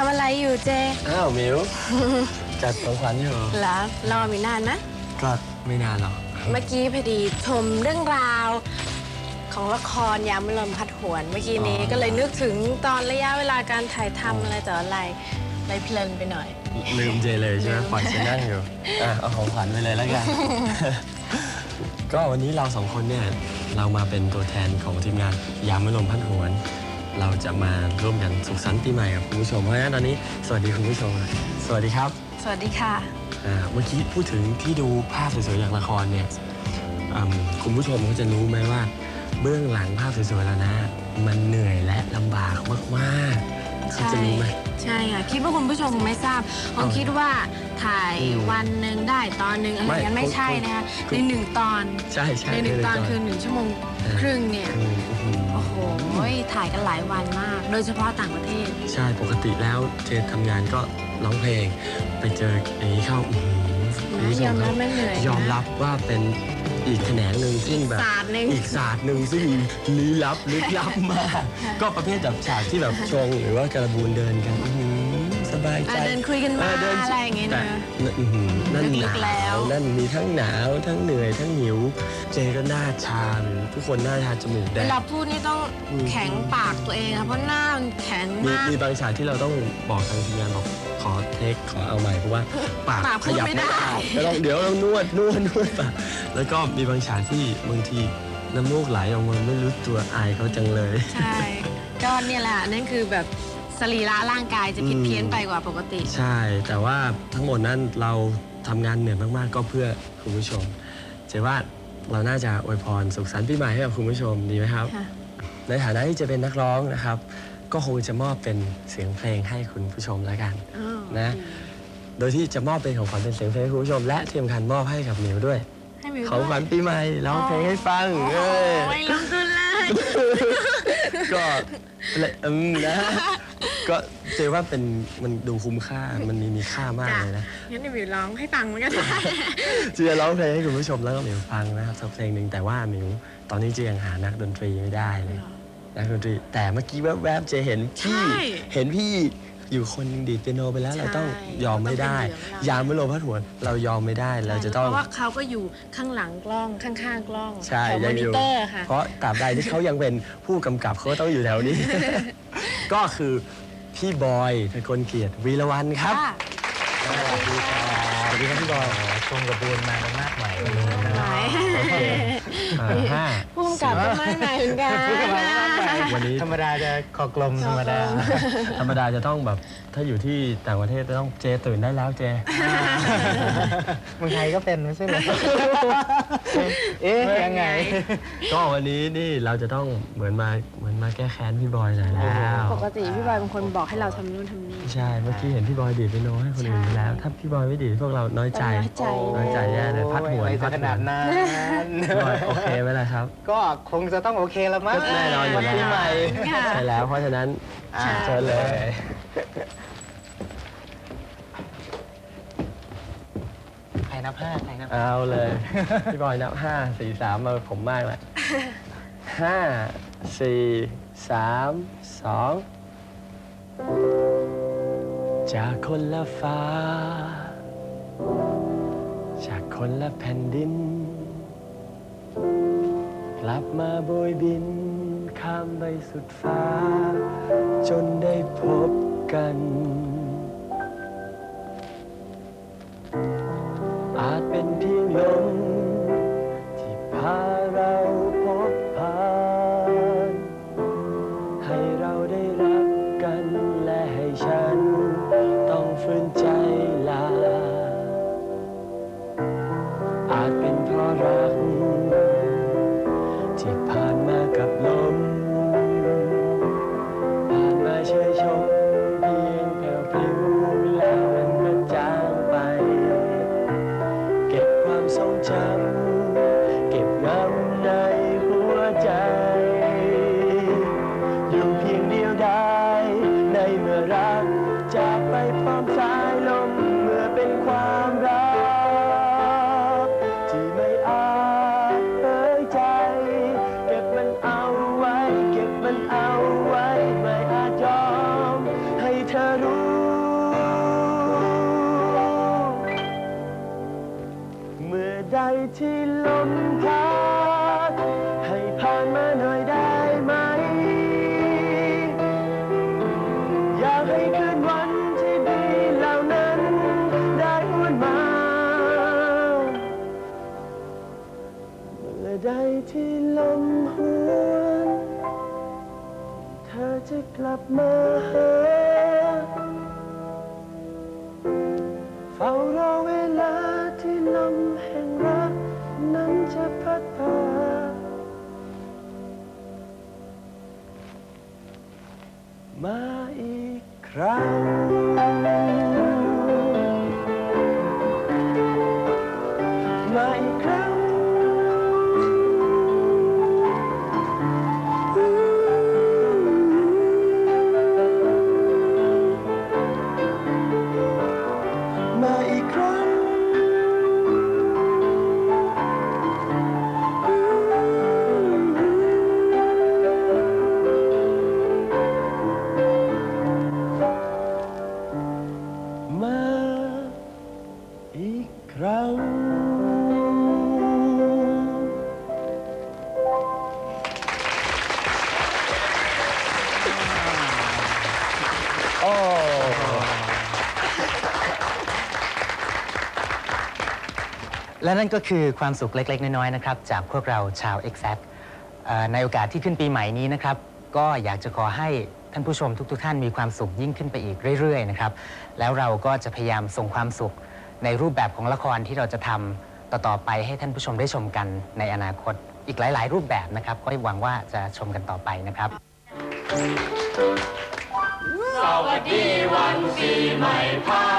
ทำอะไรอยู่เจอ้าวหมิว จัดของขวัญอยู่เหรอรอมีนานนะ ก็ไม่นานหรอกเมื่อกี้พอดีชมเรื่องราว ของละครยามมลมพัดหวน เมื่อกี้นี้ก็เลยนึกถึงตอนระยะเวลาการถ่ายทำอะไรต่ออะไรเลยเพลินไปหน่อย ลืมเจเลยใช่ไหมลืมปล่อยเจนั่งอยู่อะเอาของขวัญไปเลยแล้วกัน ก็วันนี้เราสองคนเนี่ยเรามาเป็นตัวแทนของทีมงานยามมลมพัดหวน เราจะมาร่วมกันสุขสันต์ปีใหม่กับคุณผู้ชมเพราะฉะนั้นตอนนี้สวัสดีคุณผู้ชมเลยสวัสดีครับสวัสดีค่ะ อ่าเมื่อกี้พูดถึงที่ดูภาพสวยๆจากละครเนี่ยอืมคุณผู้ชมเขาจะรู้ไหมว่า เบื้องหลังภาพสวยๆแล้วนะ มันเหนื่อยและลำบากมากๆเขาใช่จะรู้ไหมใช่ ค่ะ คิดว่าคุณผู้ชมคงไม่ทราบคงคิดว่าถ่ายอืมวันหนึ่งได้ตอนหนึ่งอะไรไม่อย่างนั้นไม่คงใช่นะคะคในงหนึ่งตอนใช่ใช่ในหนึ่งตอนใคือหนึ่งชั่วโมงอ่าครึ่งเนี่ยอืมอืมโอ้โหถ่ายกันหลายวันมาก โดยเฉพาะต่างประเทศ ใช่ปกติแล้วเจทำงานก็ร้องเพลง ไปเจออย่างนี้เข้าอื้อหือคุณผู้ชยอมรับว่าเหนื่อยนะ ยอมรับว่าเป็น อีกแขนงหนึ่งซึ่งแบบศาสตร์หนึ่ง อีกศาสตร์หนึ่งซึ่งลี้ลับลึกลับมาก ก็ประเภทแบบฉากที่แบบชงหรือว่ากระบูนเดินกันอื้อหือสบายใจ อะเดินคุยกันมาเดินอะไรอย่างเงี้ยแต่นะ อื้อหือนั่นหลึนากๆแล้ว ว นั่นมีทั้งหนาว ทั้งเหนื่อยทั้งหิว เจก็หน้าชาหรือทุกคนหน้าชาจมูกแดเวง ลาพูดนี่ต้องอืม แข็งปากตัวเองค่ะเพราะหน้ามันแข็งมีมาก มีบางฉากที่เราต้องบอกทางทีมงานบอกข อเทคขอเอาใหม่เพราะว่าปากปากขพูดยับไม่ไม่ได้ได้ แล้วต้องเดี๋ยวเรานวดนวดนวดปากแล้วก็มีบางฉากที่บางทีน้ำมูกไหลออกมาไม่รู้ตัวอายเขาจังเลย ใช่ก็เนี่ยแหละนั่นคือแบบสรีระร่างกายจะผิดอืมเพี้ยนไปกว่าปกติ ใช่ แต่ว่าทั้งหมดนั้นเราทำงานเหนื่อยมาก ๆ ก็เพื่อคุณผู้ชม เจว่าเราน่าจะอวยพรสุขสันต์ปีใหม่ให้กับคุณผู้ชมดีไหมครับ ค่ะ ในฐานะที่จะเป็นนักร้องนะครับ ก็คงจะมอบเป็นเสียงเพลงให้คุณผู้ชมแล้วกันอ้าวนะ โดยที่จะมอบเป็นของขวัญเป็นเสียงเพลงให้คุณผู้ชม และที่สำคัญมอบให้กับหมิวด้วย ให้มิวของขวัญปีใหม่ร้องเพลงให้ฟังโอ้โหเอ้ยไม่ลงทุนเลย ก็เลยอืมนะ ก็เจว่าเป็นมันดูคุ้มค่ามันมีมีค่ามากจ้ะเลยนะ งั้นเดี๋ยวมิวร้องให้ฟังเหมือนกันเจะร้องเพลงให้คุณผู้ชมแล้วก็หมิวฟังนะครับสักเพลงหนึ่งแต่ว่าหมิวตอนนี้เจยังหานักดนตรีไม่ได้เลย นักดนตรีแต่เมื่อกี้แวบๆเจเห็นพี่ใช่เห็นพี่อยู่คนหนึ่งดีดเปียโนไปแล้ว ใช่เราต้องยอมไม่ได้ เราต้องเป็นเหลืองเรา ยามไม่ลมพัดหัวนเรายอมไม่ได้เราจะต้อง เพราะว่าเขาก็อยู่ข้างหลังกล้องข้างๆกล้องใช่แถวมยัองอนิยู่เตอร์ค่ะ เพราะตราบใดที่เขายังเป็นผู้กำกับเขาก็ต้องอยู่แถวนี้ ก็คือพี่บอยทะกลเกียรติวีรวันครับ ค่ะ สวัสดีครับสวัสดีครับพี่บอย ชมกระบวนมากันมากใหม่วันนี้ไหนโอเคอ่าห้าผู้กำกับก็ไม่ไหนเหมือนกันวันนี้ ธรรมดาจะคอกลมธรรมดา ธรรมดาจะต้องแบบถ้าอยู่ที่ต่างประเทศจะต้องเจตื่นได้แล้วเจ เมืองไทยก็เป็นไม่ใช่เหรอเอ๊ะยังไง ก็วันนี้นี่เราจะต้องเหมือนมาเหมือนมาแก้แค้นพี่บอยหน่อยแล้วปกติพี่บอยเป็นคนบอกให้เราทำนู่นทำนี่ ใช่เมื่อกี้เห็นพี่บอยดีดไปโนให้คนอื่นไปแล้ว ถ้าพี่บอยไม่ดีดพวกเราน้อยใจน้อยใจน้อยใจแย่เลยพัดหัวโอ้ยพัดขหัวนาดนั้น โอเคไหมล่ะครับ ก็คงจะต้องโอเคแล้วมั้งก็แน่นอนอยู่วันแล้ว ปีใหม่ค่ะ ใช่แล้วเพราะฉะนั้น อ่าเชิญเลย ใครนับห้าใครนับเอาเลย พี่บอยนับห้าสี่สามมาผมมากเลยห้าสี่สามสองจากคนละฟ้า คนละแผ่นดิน กลับมาโบยบิน ข้ามไปสุดฟ้า จนได้พบกัน ที่ลมพัดให้ผ่านมาหน่อยได้ไหม อยากให้คืนวันที่ดีเหล่านั้น ได้วนมาเมื่อใดที่ลมหวน เธอจะกลับมาหา มา และนั่นก็คือความสุขเล็ก ๆ น้อยๆนะครับจากพวกเราชาว e x a c t ในโอกาสที่ขึ้นปีใหม่นี้นะครับ ก็อยากจะขอให้ท่านผู้ชมทุกๆท่านมีความสุขยิ่งขึ้นไปอีกเรื่อยๆนะครับแล้วเราก็จะพยายามส่งความสุขในรูปแบบของละครที่เราจะทำต่อๆไปให้ท่านผู้ชมได้ชมกันในอนาคตอีกหลาย ๆ รูปแบบนะครับ ก็หวังว่าจะชมกันต่อไปนะครับให้รุ่งเรือง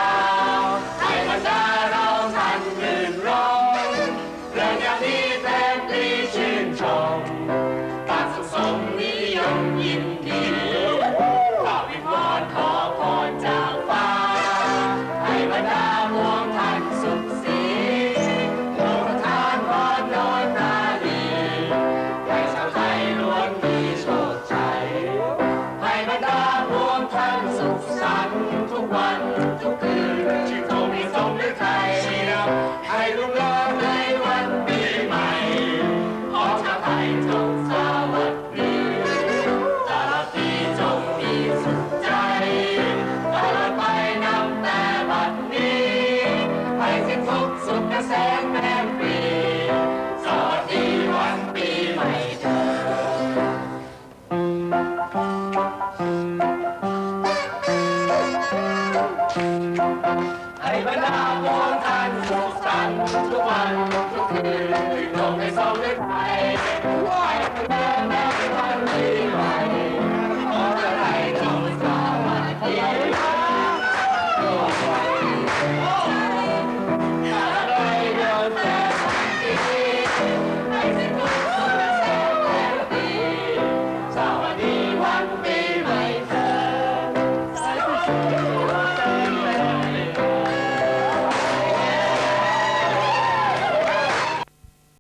Thank you.